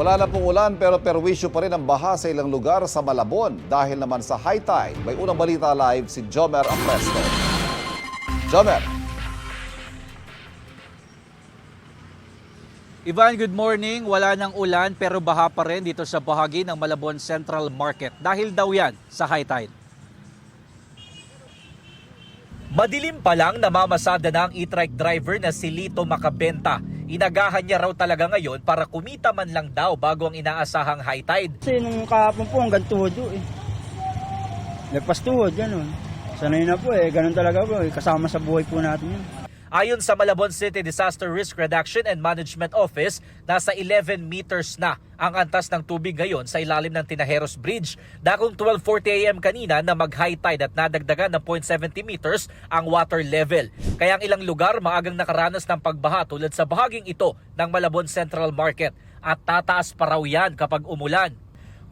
Wala na pong ulan pero perwisyo pa rin ang baha sa ilang lugar sa Malabon dahil naman sa high tide. May unang balita live si Jomer Apresto. Jomer, Ivan, good morning. Wala nang ulan pero baha pa rin dito sa bahagi ng Malabon Central Market dahil daw yan sa high tide. Madilim pa lang namamasada na ang e-trike driver na si Lito Makabenta. Inagahan niya raw talaga ngayon para kumita man lang daw bago ang inaasahang high tide. Kasi nung kahapon po hanggang tuhod po eh. Nagpas tuhod, ganun. Sanay na po eh, ganun talaga po eh. Kasama sa buhay po natin yun. Ayon sa Malabon City Disaster Risk Reduction and Management Office, nasa 11 meters na ang antas ng tubig ngayon sa ilalim ng Tinajeros Bridge. Dakong 12.40 am kanina na mag-high tide at nadagdagan ng 0.70 meters ang water level. Kaya ang ilang lugar maagang nakaranas ng pagbaha tulad sa bahaging ito ng Malabon Central Market at tataas pa raw yan kapag umulan.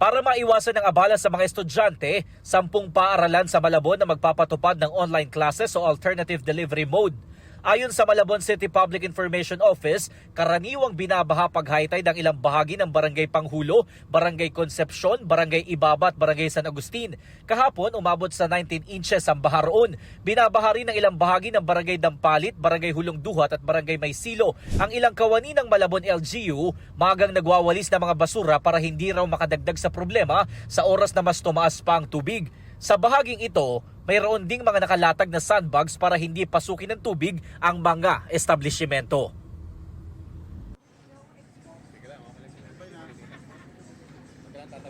Para maiwasan ang abala sa mga estudyante, sampung paaralan sa Malabon na magpapatupad ng online classes o alternative delivery mode. Ayon sa Malabon City Public Information Office, karaniwang binabaha pag high ang ilang bahagi ng Barangay Panghulo, Barangay Concepcion, Barangay Ibaba at Barangay San Agustin. Kahapon, umabot sa 19 inches ang baha roon. Binabaha rin ang ilang bahagi ng Barangay Dampalit, Barangay Hulong Duhat at Barangay Maysilo. Ang ilang kawani ng Malabon LGU, magang nagwawalis ng mga basura para hindi raw makadagdag sa problema sa oras na mas tumaas pa ang tubig. Sa bahaging ito, mayroon ding mga nakalatag na sandbags para hindi pasukin ng tubig ang mga establishmento.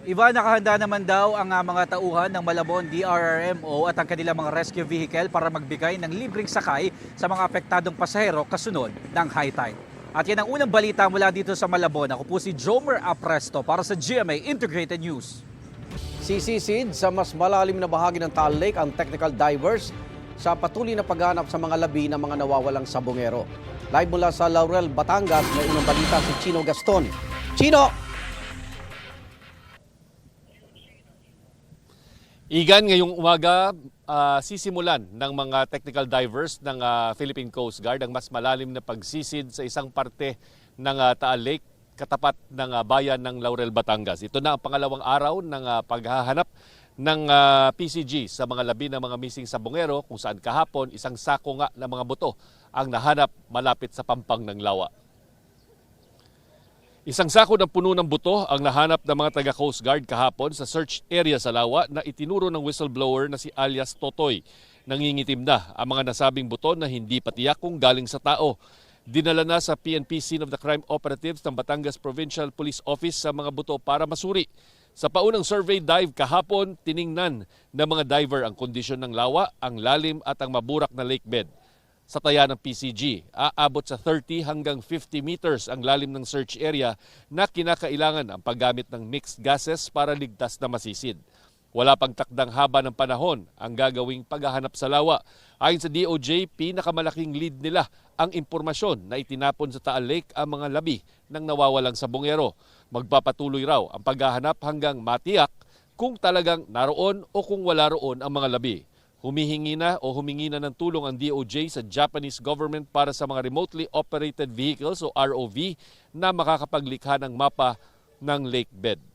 Iba, nakahanda naman daw ang ah, mga tauhan ng Malabon DRRMO at ang kanilang mga rescue vehicle para magbigay ng libreng sakay sa mga apektadong pasahero kasunod ng high tide. At yan ang unang balita mula dito sa Malabon. Ako po si Jomer Apresto para sa GMA Integrated News. Sisisid sa mas malalim na bahagi ng Taal Lake ang technical divers sa patuloy na paghanap sa mga labi ng mga nawawalang sabongero. Live mula sa Laurel, Batangas, may unang balita si Chino Gaston. Chino! Igan, ngayong umaga, ah, sisimulan ng mga technical divers ng ah, Philippine Coast Guard ang mas malalim na pagsisid sa isang parte ng ah, Taal Lake, katapat ng ah, bayan ng Laurel, Batangas. Ito na ang pangalawang araw ng ah, paghahanap ng ah, PCG sa mga labi ng mga missing sabongero kung saan kahapon isang sako nga ng mga buto ang nahanap malapit sa pampang ng lawa. Isang sako ng puno ng buto ang nahanap ng mga taga Coast Guard kahapon sa search area sa Lawa na itinuro ng whistleblower na si alias Totoy. Nangingitim na ang mga nasabing buto na hindi patiyak kung galing sa tao. Dinala na sa PNP Scene of the Crime Operatives ng Batangas Provincial Police Office sa mga buto para masuri. Sa paunang survey dive kahapon, tiningnan ng mga diver ang kondisyon ng lawa, ang lalim at ang maburak na lake bed sa taya ng PCG. Aabot sa 30 hanggang 50 meters ang lalim ng search area na kinakailangan ang paggamit ng mixed gases para ligtas na masisid. Wala pang takdang haba ng panahon ang gagawing paghahanap sa lawa. Ayon sa DOJ, pinakamalaking lead nila ang impormasyon na itinapon sa Taal Lake ang mga labi ng nawawalang sabongero. Magpapatuloy raw ang paghahanap hanggang matiyak kung talagang naroon o kung wala roon ang mga labi. Humihingi na o humingi na ng tulong ang DOJ sa Japanese government para sa mga remotely operated vehicles o ROV na makakapaglikha ng mapa ng lake bed.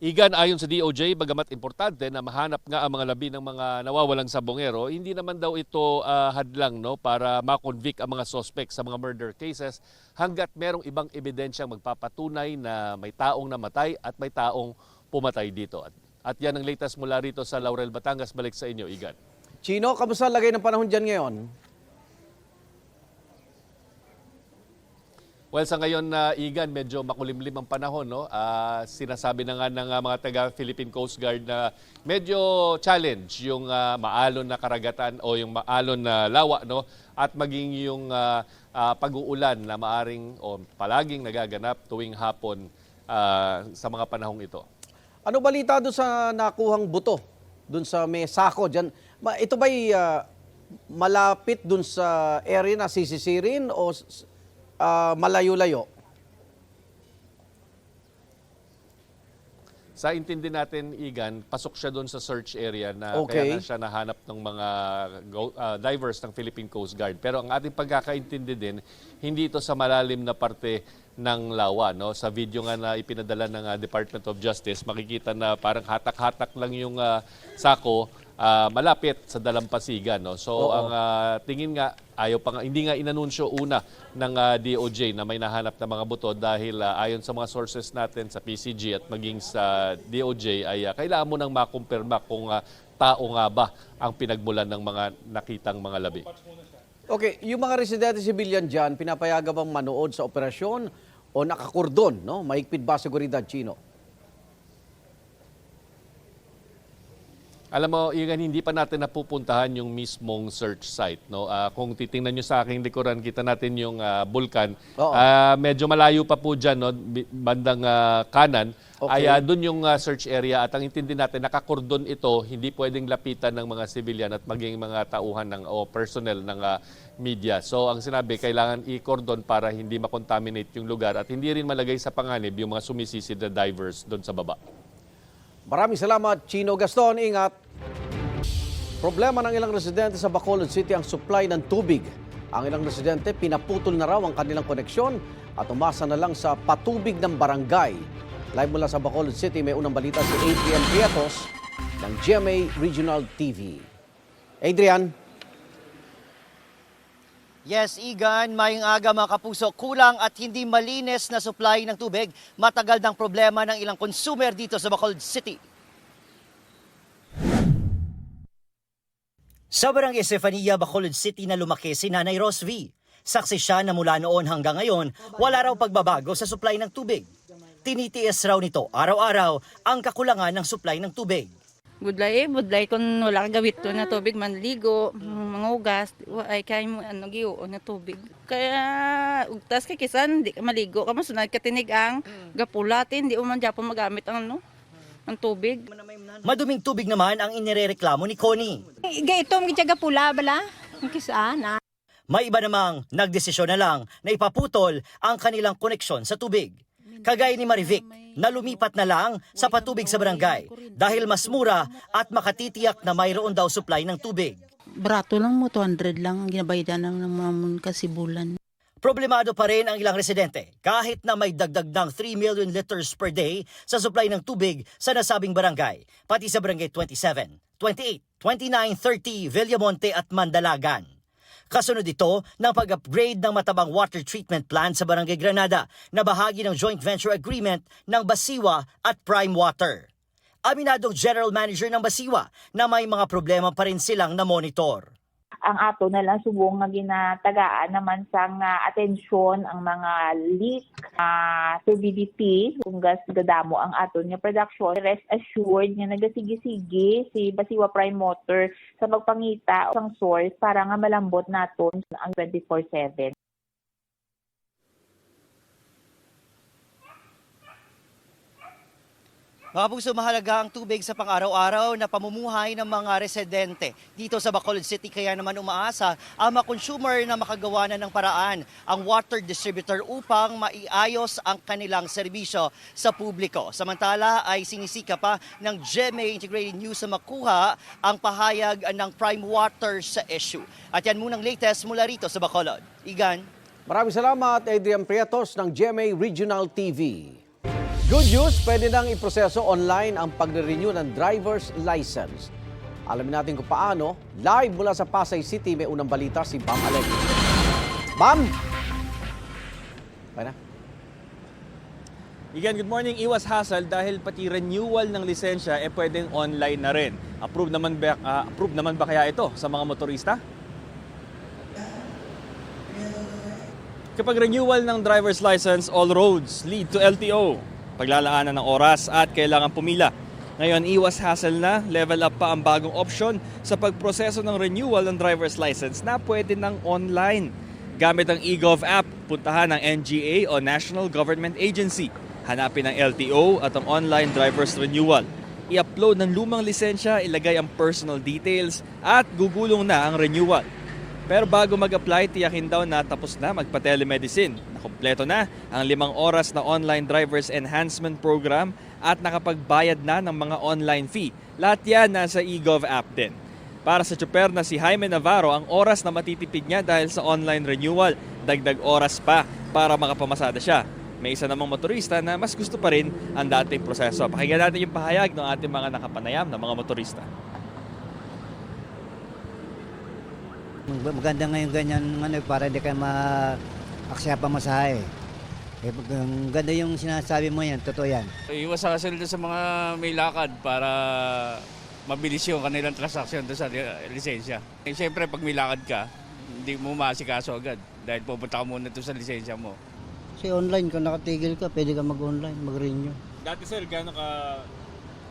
Igan ayon sa DOJ, bagamat importante na mahanap nga ang mga labi ng mga nawawalang sabongero, hindi naman daw ito ah, hadlang no para makonvict ang mga suspect sa mga murder cases hanggat merong ibang ebidensyang magpapatunay na may taong namatay at may taong pumatay dito. At, at yan ang latest mula rito sa Laurel, Batangas. Balik sa inyo, Igan. Chino, kamusta lagay ng panahon dyan ngayon? Well, sa ngayon na Igan, medyo makulimlim ang panahon. No? Ah, sinasabi na nga ng ah, mga taga Philippine Coast Guard na medyo challenge yung ah, maalon na karagatan o yung maalon na lawa no? at maging yung ah, ah, pag-uulan na maaring o palaging nagaganap tuwing hapon ah, sa mga panahong ito. Ano balita doon sa nakuhang buto? Doon sa may sako dyan. Ito ba'y ah, malapit doon sa area na sisisirin o ah, malayo-layo? Sa intindi natin, Igan, pasok siya doon sa search area na Okay. kaya na siya nahanap ng mga go- ah, divers ng Philippine Coast Guard. Pero ang ating pagkakaintindi din, hindi ito sa malalim na parte ng lawa. No? Sa video nga na ipinadala ng ah, Department of Justice, makikita na parang hatak-hatak lang yung ah, sako ah, malapit sa dalampasigan. No? So ang ah, tingin nga, ayaw pa nga, hindi nga inanunsyo una ng ah, DOJ na may nahanap na mga buto dahil ah, ayon sa mga sources natin sa PCG at maging sa DOJ ay ah, kailangan mo nang makumpirma kung ah, tao nga ba ang pinagmulan ng mga nakitang mga labi. Okay, yung mga residente civilian dyan, pinapayagan bang manood sa operasyon o nakakordon, no? Mahigpit ba seguridad, Chino? Alam mo, Igan, hindi pa natin napupuntahan yung mismong search site. No? Ah, kung titingnan nyo sa aking likuran, kita natin yung ah, bulkan. Oo. Ah, medyo malayo pa po dyan, no? Bandang ah, kanan. Okay. Ay, ah, dun yung ah, search area. At ang intindi natin, nakakordon ito, hindi pwedeng lapitan ng mga civilian at maging mga tauhan ng, o personnel ng ah, media. So, ang sinabi, kailangan i-cordon para hindi makontaminate yung lugar at hindi rin malagay sa panganib yung mga sumisisid na divers doon sa baba. Maraming salamat, Chino Gaston. Ingat. Problema ng ilang residente sa Bacolod City ang supply ng tubig. Ang ilang residente, pinaputol na raw ang kanilang koneksyon at umasa na lang sa patubig ng barangay. Live mula sa Bacolod City, may unang balita si Adrian Prietos ng GMA Regional TV. Adrian, Yes, Igan, maying aga mga kapuso, kulang at hindi malinis na supply ng tubig. Matagal ng problema ng ilang consumer dito sa Bacolod City. Sa barangay Estefania, Bacolod City na lumaki si Nanay Rose V. Saksi siya na mula noon hanggang ngayon, wala raw pagbabago sa supply ng tubig. Tinitiis raw nito araw-araw ang kakulangan ng supply ng tubig. Budlay eh, budlay kung wala ka gawit to na tubig, manligo, mangugas, ay kaya mo ano giyo na tubig. Kaya ugtas kay kisan, di ka maligo ka masunod ka tinig ang gapulatin, di mo man Japon magamit ang ano, ang tubig. Maduming tubig naman ang inirereklamo ni Connie. Gaitom gityaga pula bala. Kisaan ah. May iba namang nagdesisyon na lang na ipaputol ang kanilang koneksyon sa tubig. Kagaya ni Marivic na lumipat na lang sa patubig sa barangay dahil mas mura at makatitiyak na mayroon daw supply ng tubig. Barato lang mo, 200 lang ang ginabayadan ng naman kasi bulan. Problemado pa rin ang ilang residente kahit na may dagdag ng 3 million liters per day sa supply ng tubig sa nasabing barangay, pati sa barangay 27, 28, 29, 30, Villamonte at Mandalagan. Kasunod ito ng pag-upgrade ng matabang water treatment plant sa Barangay Granada na bahagi ng joint venture agreement ng Basiwa at Prime Water. Aminadong General Manager ng Basiwa na may mga problema pa rin silang na-monitor. Ang ato na lang subong nga ginatagaan naman sa nga atensyon ang mga leak uh, turbidity kung gas gadamo ang ato nga production. Rest assured nga nagasigi-sige si Basiwa Prime Motor sa magpangita sang source para nga malambot naton ang 24/7 Mga puso, mahalaga ang tubig sa pang-araw-araw na pamumuhay ng mga residente dito sa Bacolod City. Kaya naman umaasa ang mga consumer na makagawa na ng paraan ang water distributor upang maiayos ang kanilang serbisyo sa publiko. Samantala ay sinisika pa ng GMA Integrated News na makuha ang pahayag ng Prime Water sa issue. At yan munang latest mula rito sa Bacolod. Igan. maraming salamat, Adrian Prietos ng GMA Regional TV. Good news, pwede nang iproseso online ang pagre-renew ng driver's license. Alamin natin kung paano. Live mula sa Pasay City, may unang balita si Bam Alec. Bam! Okay na? Again, good morning. Iwas hassle dahil pati renewal ng lisensya eh pwedeng online na rin. Approve naman ba, ah, approve naman ba kaya ito sa mga motorista? Kapag renewal ng driver's license, all roads lead to LTO. Paglalaanan ng oras at kailangan pumila. Ngayon, iwas hassle na, level up pa ang bagong option sa pagproseso ng renewal ng driver's license na pwede ng online. Gamit ang eGov app, puntahan ang NGA o National Government Agency. Hanapin ang LTO at ang online driver's renewal. I-upload ng lumang lisensya, ilagay ang personal details at gugulong na ang renewal. Pero bago mag-apply, tiyakin daw na tapos na magpa-telemedicine. Nakompleto na ang limang oras na online driver's enhancement program at nakapagbayad na ng mga online fee. Lahat yan nasa eGov app din. Para sa tsuper na si Jaime Navarro, ang oras na matitipid niya dahil sa online renewal, dagdag oras pa para makapamasada siya. may isa namang motorista na mas gusto pa rin ang dating proseso. Pakinggan natin yung pahayag ng ating mga nakapanayam na mga motorista. Maganda ngayon ganyan ano, para hindi ka ma-aksya pa masahe. Eh, ang ganda yung sinasabi mo yan, totoo yan. Iwas sa sila sa mga may lakad para mabilis yung kanilang transaksyon doon sa li- lisensya. Eh, Siyempre, pag may lakad ka, hindi mo maasikaso agad dahil pupunta ka muna doon sa lisensya mo. Kasi online, kung nakatigil ka, pwede ka mag-online, mag-renew. Dati sir, gano'n ka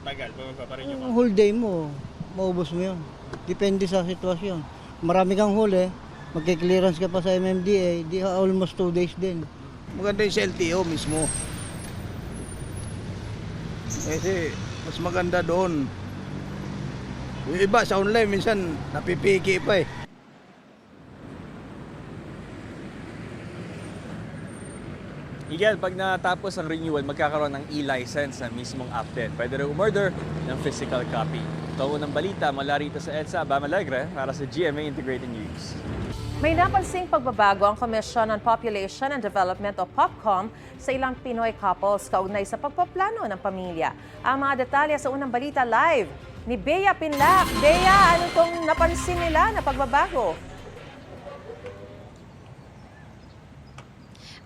tagal pa magpaparinyo Yung whole day mo, maubos mo yun. Depende sa sitwasyon. Marami kang huli, magki-clearance ka pa sa MMDA, di almost two days din. Maganda yung sa LTO mismo. Kasi mas maganda doon. Yung iba sa online, minsan napipiki pa eh. Igel, pag natapos ang renewal, magkakaroon ng e-license na mismong app din. Pwede rin umorder ng physical copy. Ito unang balita mula rito sa EDSA, Bam Alegre, para sa GMA Integrated News. May napansing pagbabago ang Commission on Population and Development o POPCOM sa ilang Pinoy couples kaugnay sa pagpaplano ng pamilya. Ang mga detalye sa unang balita live ni Bea Pinlac. Bea, ano itong napansin nila na pagbabago?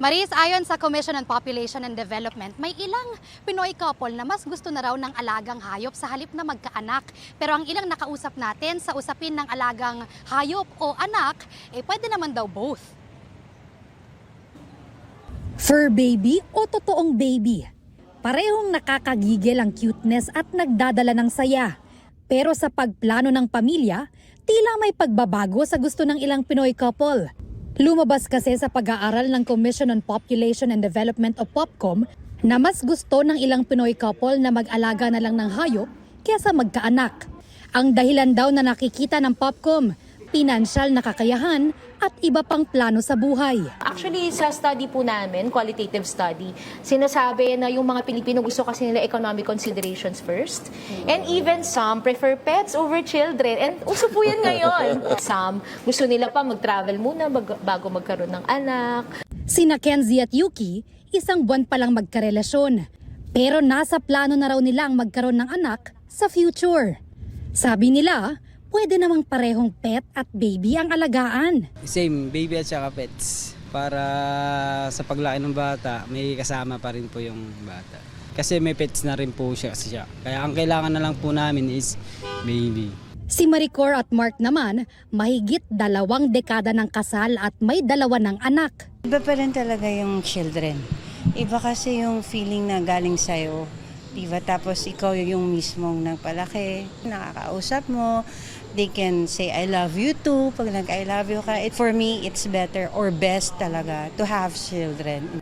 Maris, ayon sa Commission on Population and Development, may ilang Pinoy couple na mas gusto na raw ng alagang hayop sa halip na magkaanak. Pero ang ilang nakausap natin sa usapin ng alagang hayop o anak, eh pwede naman daw both. Fur baby o totoong baby? Parehong nakakagigil ang cuteness at nagdadala ng saya. Pero sa pagplano ng pamilya, tila may pagbabago sa gusto ng ilang Pinoy couple. Lumabas kasi sa pag-aaral ng Commission on Population and Development o POPCOM na mas gusto ng ilang Pinoy couple na mag-alaga na lang ng hayop kesa magkaanak. Ang dahilan daw na nakikita ng POPCOM, pinansyal na kakayahan at iba pang plano sa buhay. Actually, sa study po namin, qualitative study, sinasabi na yung mga Pilipino gusto kasi nila economic considerations first. And even some prefer pets over children. And uso po yan ngayon. Some gusto nila pa mag-travel muna bag- bago magkaroon ng anak. Sina Kenzie at Yuki, isang buwan pa lang magkarelasyon. Pero nasa plano na raw nila ang magkaroon ng anak sa future. Sabi nila, pwede namang parehong pet at baby ang alagaan. Same, baby at saka pets. Para sa paglaki ng bata, may kasama pa rin po yung bata. Kasi may pets na rin po siya. siya. Kaya ang kailangan na lang po namin is baby. Si Maricor at Mark naman, mahigit dalawang dekada ng kasal at may dalawa ng anak. Iba pa rin talaga yung children. Iba kasi yung feeling na galing sa'yo. Diba? Tapos ikaw yung mismong nagpalaki, nakakausap mo, they can say I love you too pag nag I love you ka. It, for me, it's better or best talaga to have children.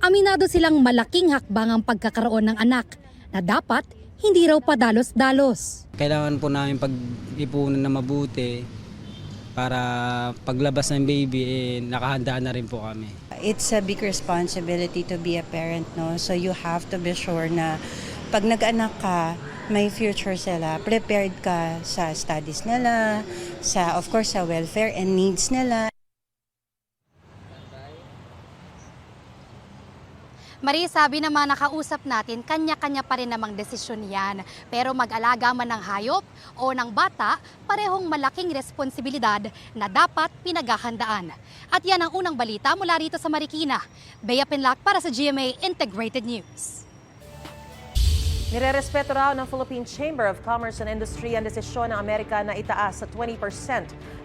Aminado silang malaking hakbang ang pagkakaroon ng anak na dapat hindi raw padalos-dalos. Kailangan po namin pag-ipunan na mabuti para paglabas ng baby, eh, nakahanda na rin po kami. It's a big responsibility to be a parent, no? So you have to be sure na pag nag-anak ka, may future sila. Prepared ka sa studies nila, sa of course sa welfare and needs nila. Marie, sabi naman nakausap natin, kanya-kanya pa rin namang desisyon yan. Pero mag-alaga man ng hayop o ng bata, parehong malaking responsibilidad na dapat pinaghahandaan. At yan ang unang balita mula rito sa Marikina. Bea Pinlac para sa GMA Integrated News. Nirerespeto raw ng Philippine Chamber of Commerce and Industry ang desisyon ng Amerika na itaas sa 20%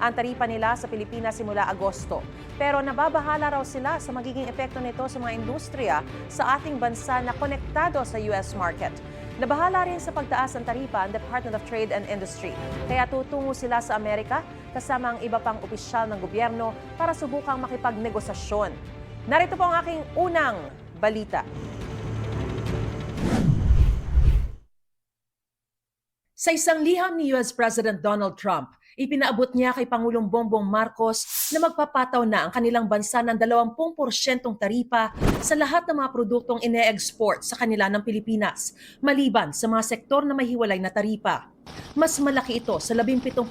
ang taripa nila sa Pilipinas simula Agosto. Pero nababahala raw sila sa magiging epekto nito sa mga industriya sa ating bansa na konektado sa US market. Nabahala rin sa pagtaas ng taripa ang Department of Trade and Industry. Kaya tutungo sila sa Amerika kasama ang iba pang opisyal ng gobyerno para subukang makipagnegosasyon. Narito po ang aking unang balita. Sa isang liham ni US President Donald Trump, ipinaabot niya kay Pangulong Bongbong Marcos na magpapataw na ang kanilang bansa ng 20% taripa sa lahat ng mga produktong ine-export sa kanila ng Pilipinas, maliban sa mga sektor na may hiwalay na taripa. Mas malaki ito sa 17%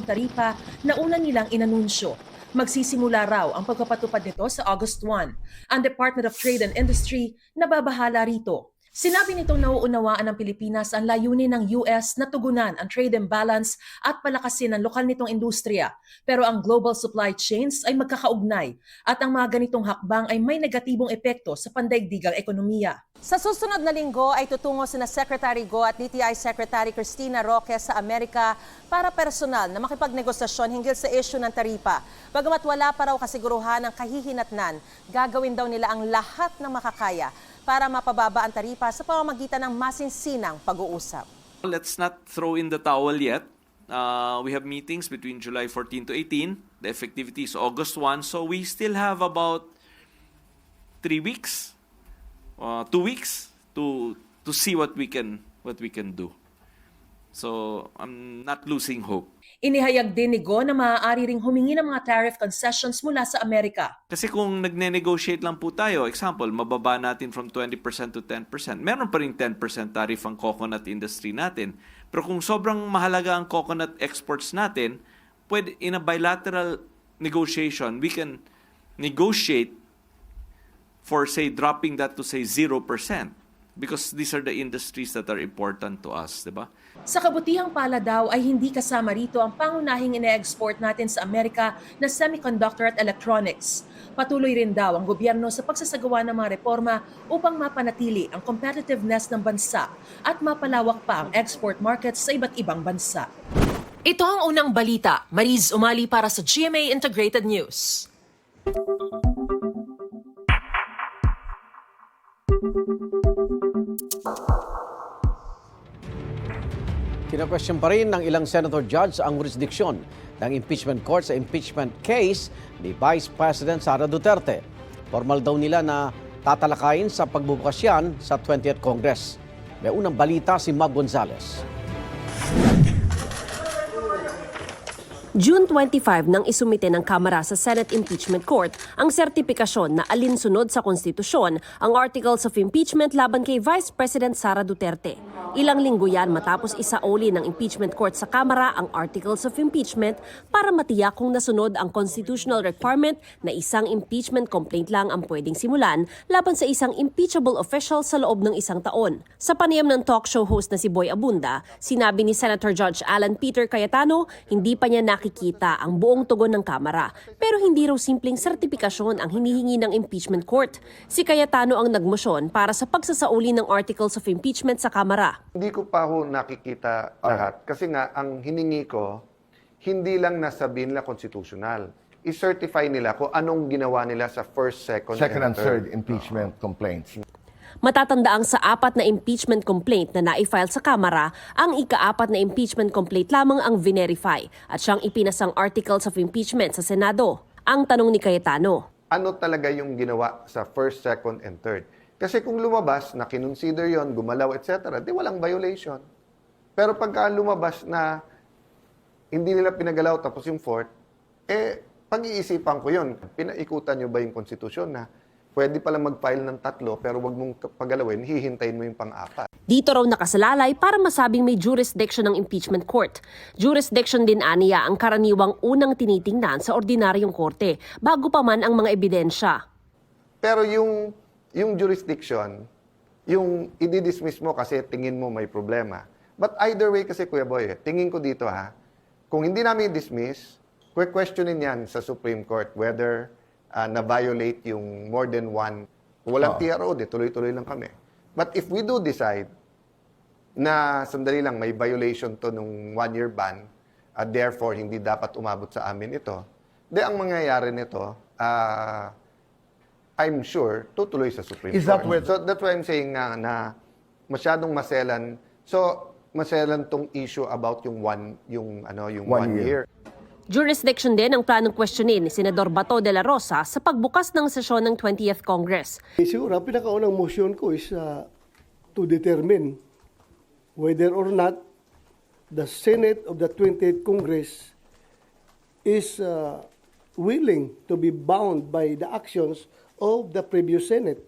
taripa na una nilang inanunsyo. Magsisimula raw ang pagpapatupad nito sa August 1. Ang Department of Trade and Industry nababahala rito. Sinabi nitong nauunawaan ng Pilipinas ang layunin ng US na tugunan ang trade imbalance at palakasin ang lokal nitong industriya. Pero ang global supply chains ay magkakaugnay at ang mga ganitong hakbang ay may negatibong epekto sa pandaigdigang ekonomiya. Sa susunod na linggo ay tutungo sina Secretary Go at DTI Secretary Christina Roque sa Amerika para personal na makipagnegosasyon hinggil sa issue ng taripa. Bagamat wala pa raw kasiguruhan ng kahihinatnan, gagawin daw nila ang lahat ng makakaya para mapababa ang taripa sa pamamagitan ng masinsinang pag-uusap. Let's not throw in the towel yet. Uh, we have meetings between July 14 to 18. The effectivity is August 1. So we still have about three weeks, uh, two weeks to to see what we can what we can do. So I'm not losing hope. Inihayag din ni Go na maaari ring humingi ng mga tariff concessions mula sa Amerika. Kasi kung nagne-negotiate lang po tayo, example, mababa natin from 20% to 10%, meron pa rin 10% tariff ang coconut industry natin. Pero kung sobrang mahalaga ang coconut exports natin, pwede, in a bilateral negotiation, we can negotiate for, say, dropping that to, say, 0%. Because these are the industries that are important to us, di ba? Sa kabutihang pala daw ay hindi kasama rito ang pangunahing ine-export natin sa Amerika na semiconductor at electronics. Patuloy rin daw ang gobyerno sa pagsasagawa ng mga reforma upang mapanatili ang competitiveness ng bansa at mapalawak pa ang export markets sa iba't ibang bansa. Ito ang unang balita. Mariz Umali para sa GMA Integrated News. Kina-question pa rin ng ilang senator judge ang jurisdiction ng impeachment court sa impeachment case ni Vice President Sara Duterte. Formal daw nila na tatalakayin sa pagbubukas yan sa 20th Congress. May unang balita si Mag Gonzales. June 25 nang isumite ng Kamara sa Senate Impeachment Court ang sertipikasyon na alinsunod sa konstitusyon ang Articles of Impeachment laban kay Vice President Sara Duterte. Ilang linggo yan matapos isauli ng impeachment court sa Kamara ang Articles of Impeachment para matiyak kung nasunod ang constitutional requirement na isang impeachment complaint lang ang pwedeng simulan laban sa isang impeachable official sa loob ng isang taon. Sa panayam ng talk show host na si Boy Abunda, sinabi ni Senator Judge Alan Peter Cayetano hindi pa niya nakikita ang buong tugon ng Kamara pero hindi raw simpleng sertipikasyon ang hinihingi ng impeachment court. Si Cayetano ang nagmosyon para sa pagsasauli ng Articles of Impeachment sa Kamara. Hindi ko pa ho nakikita lahat. Kasi nga, ang hiningi ko, hindi lang nasabihin nila constitutional. I-certify nila kung anong ginawa nila sa first, second, Second and third third. impeachment complaints. Matatandaang sa apat na impeachment complaint na na-file sa Kamara, ang ika-apat na impeachment complaint lamang ang verify at siyang ipinasang articles of impeachment sa Senado. Ang tanong ni Cayetano, Ano talaga yung ginawa sa first, second, and third? Kasi kung lumabas na kinonsider yon, gumalaw, etc., di walang violation. Pero pagka lumabas na hindi nila pinagalaw tapos yung fourth, eh, pag-iisipan ko yun. Pinaikutan nyo ba yung konstitusyon na pwede pala mag-file ng tatlo pero wag mong pagalawin, hihintayin mo yung pang-apat. dito raw nakasalalay para masabing may jurisdiction ng impeachment court. Jurisdiction din aniya ang karaniwang unang tinitingnan sa ordinaryong korte bago pa man ang mga ebidensya. Pero yung, yung jurisdiction, yung i-dismiss mo kasi tingin mo may problema. But either way kasi, Kuya Boy, tingin ko dito ha, kung hindi namin i-dismiss, questionin yan sa Supreme Court whether uh, na-violate yung more than one. Walang Oo. TRO, di tuloy-tuloy lang kami. But if we do decide na sandali lang, may violation to nung one-year ban, at therefore hindi dapat umabot sa amin ito, di ang mangyayari nito, ah, I'm sure, tutuloy sa Supreme Is that Court. with- So that's why I'm saying nga na masyadong maselan. So, maselan tong issue about yung one, yung ano, yung One one, year. year. Jurisdiction din ang planong questionin ni Senador Bato de la Rosa sa pagbukas ng sesyon ng 20th Congress. Eh, Siguro, ang pinakaunang motion ko is uh, to determine whether or not the Senate of the 20th Congress is uh, willing to be bound by the actions of the previous Senate.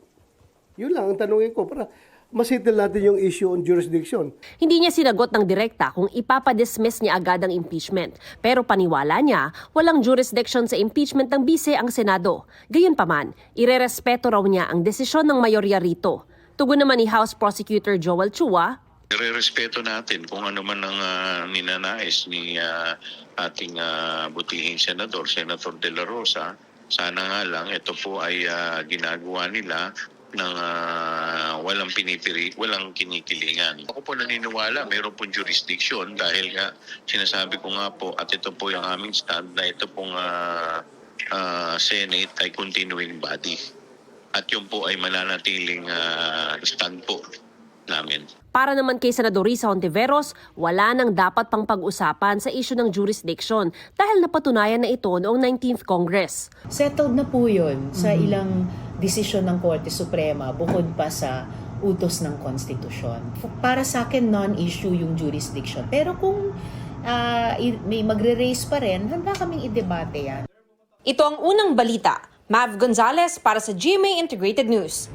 Yun lang ang tanongin ko para masettle natin yung issue on jurisdiction. Hindi niya sinagot ng direkta kung ipapadismiss niya agad ang impeachment. Pero paniwala niya, walang jurisdiction sa impeachment ng bise ang Senado. Gayunpaman, irerespeto raw niya ang desisyon ng mayorya rito. Tugon naman ni House Prosecutor Joel Chua, Re-respeto natin kung ano man ang ah, ninanais ni ah, ating ah, butihing senador, Senator De La Rosa. Sana nga lang ito po ay ah, ginagawa nila ng ah, walang pinipiri, walang kinikilingan. Ako po naniniwala, mayroon pong jurisdiction dahil nga sinasabi ko nga po at ito po yung aming stand na ito pong ah, ah, Senate ay continuing body. At yun po ay mananatiling ah, stand po namin. Para naman kay Senador Risa Hontiveros, wala nang dapat pang pag-usapan sa issue ng jurisdiction dahil napatunayan na ito noong 19th Congress. settled na po yun sa ilang desisyon ng Korte Suprema bukod pa sa utos ng konstitusyon. Para sa akin, non-issue yung jurisdiction. Pero kung i- may magre-raise pa rin, handa kaming i-debate yan. Ito ang unang balita. Mav Gonzalez para sa GMA Integrated News.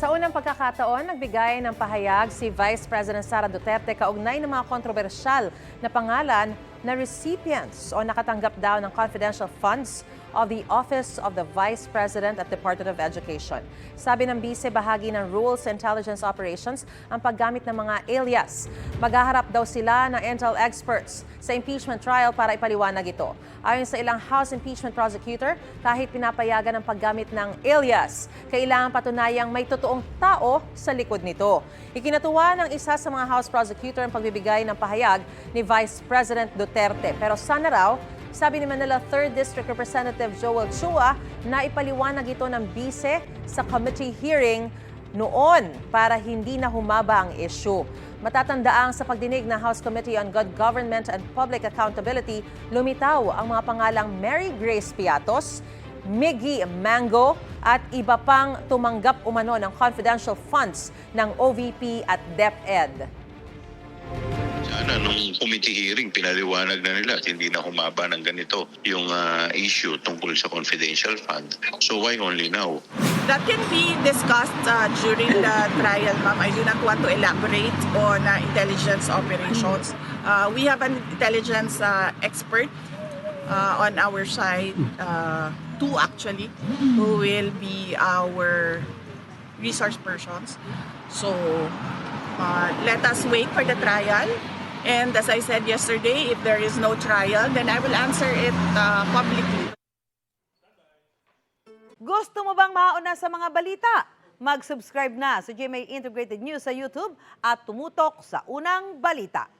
Sa unang pagkakataon, nagbigay ng pahayag si Vice President Sara Duterte kaugnay ng mga kontrobersyal na pangalan na recipients o nakatanggap daw ng confidential funds of the Office of the Vice President at Department of Education. Sabi ng bise, bahagi ng Rules Intelligence Operations ang paggamit ng mga alias. Maghaharap daw sila ng intel experts sa impeachment trial para ipaliwanag ito. Ayon sa ilang House Impeachment Prosecutor, kahit pinapayagan ang paggamit ng alias, kailangan patunayang may totoong tao sa likod nito. Ikinatuwa ng isa sa mga House Prosecutor ang pagbibigay ng pahayag ni Vice President Duterte. Pero sana raw, sabi ni Manila 3rd District Representative Joel Chua na ipaliwanag ito ng bise sa committee hearing noon para hindi na humaba ang issue. Matatandaang sa pagdinig ng House Committee on Good Government and Public Accountability, lumitaw ang mga pangalang Mary Grace Piatos, Miggy Mango at iba pang tumanggap umano ng confidential funds ng OVP at DepEd. Sana nung committee hearing, pinaliwanag na nila at hindi na humaba ng ganito yung ah, issue tungkol sa confidential fund. So why only now? That can be discussed uh, during the trial, ma'am. I do not want to elaborate on uh, intelligence operations. Uh, we have an intelligence uh, expert uh, on our side, uh, two actually, who will be our resource persons. So uh, let us wait for the trial. And as I said yesterday, if there is no trial, then I will answer it uh, publicly. Gusto mo bang mauna sa mga balita? Mag-subscribe na sa GMA Integrated News sa YouTube at tumutok sa unang balita.